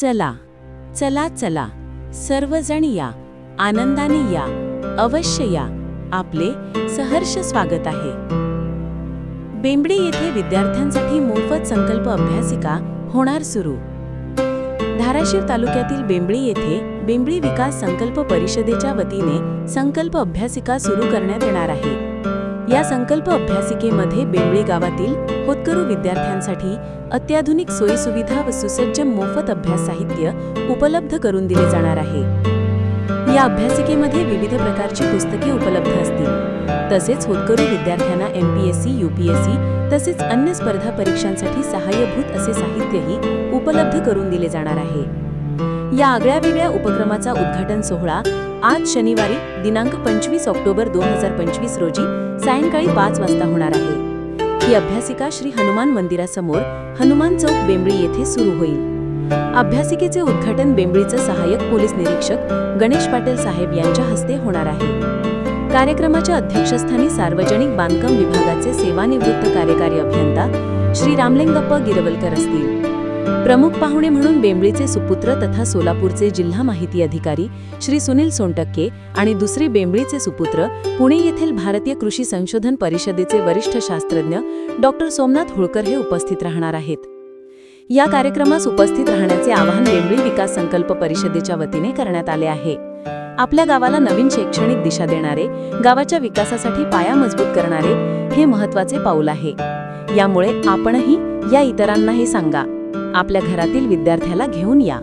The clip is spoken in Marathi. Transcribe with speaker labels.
Speaker 1: चला चला चला. सर्वजण या. आनंदाने या. अवश्य या. आपले सहर्ष स्वागत आहे. बेंबडी येथे विद्यार्थ्यांसाठी मोफत संकल्प अभ्यासिका होणार सुरू. धाराशिव तालुक्यातील बेंबळी येथे बेंबळी विकास संकल्प परिषदेच्या वतीने संकल्प अभ्यासिका सुरू करण्यात येणार आहे. या संकल्प अभ्यासिकेमध्ये बेंबळी गावातील होतकरू विद्यार्थ्यांसाठी अत्याधुनिक सोयीसुविधा व सुसज्ज मोफत अभ्यास साहित्य उपलब्ध करून दिले जाणार आहे. या अभ्यासिकेमध्ये विविध प्रकारची पुस्तके उपलब्ध असतील. तसेच होतकरू विद्यार्थ्यांना M P S C U P S C तसेच अन्य स्पर्धा परीक्षांसाठी सहाय्यभूत असे साहित्यही उपलब्ध करून दिले जाणार आहे. या आगळ्या वेगळ्या उपक्रमाचा उद्घाटन सोहळा आज शनिवारी दिनांक पंचवीस ऑक्टोबर दोन हजार पंचवीस रोजी सायंकाळी पाच वाजता होणार आहे. ही अभ्यासिका श्री हनुमान मंदिरासमोर हनुमान चौक बेंबळी येथे सुरू होईल. अभ्यासिकेचे उद्घाटन बेंबळीचे सहाय्यक पोलीस निरीक्षक गणेश पाटील साहेब यांच्या हस्ते होणार आहे. कार्यक्रमाच्या अध्यक्षस्थानी सार्वजनिक बांधकाम विभागाचे सेवानिवृत्त कार्यकारी अभियंता श्री रामलिंगप्पा गिरवलकर असतील. प्रमुख पाहुणे म्हणून बेंबळीचे सुपुत्र तथा सोलापूरचे जिल्हा माहिती अधिकारी श्री सुनील सोनटक्के आणि दुसरे बेंबळीचे सुपुत्र पुणे येथील भारतीय कृषी संशोधन परिषदेचे वरिष्ठ शास्त्रज्ञ डॉक्टर सोमनाथ होळकर हे उपस्थित राहणार आहेत. या कार्यक्रमास उपस्थित राहण्याचे आवाहन बेंबळी विकास संकल्प परिषदेच्या वतीने करण्यात आले आहे. आपल्या गावाला नवीन शैक्षणिक दिशा देणारे गावाच्या विकासासाठी पाया मजबूत करणारे हे महत्त्वाचे पाऊल आहे. यामुळे आपणही या इतरांना हे सांगा. आपल्या घरातील विद्यार्थ्याला घेऊन या.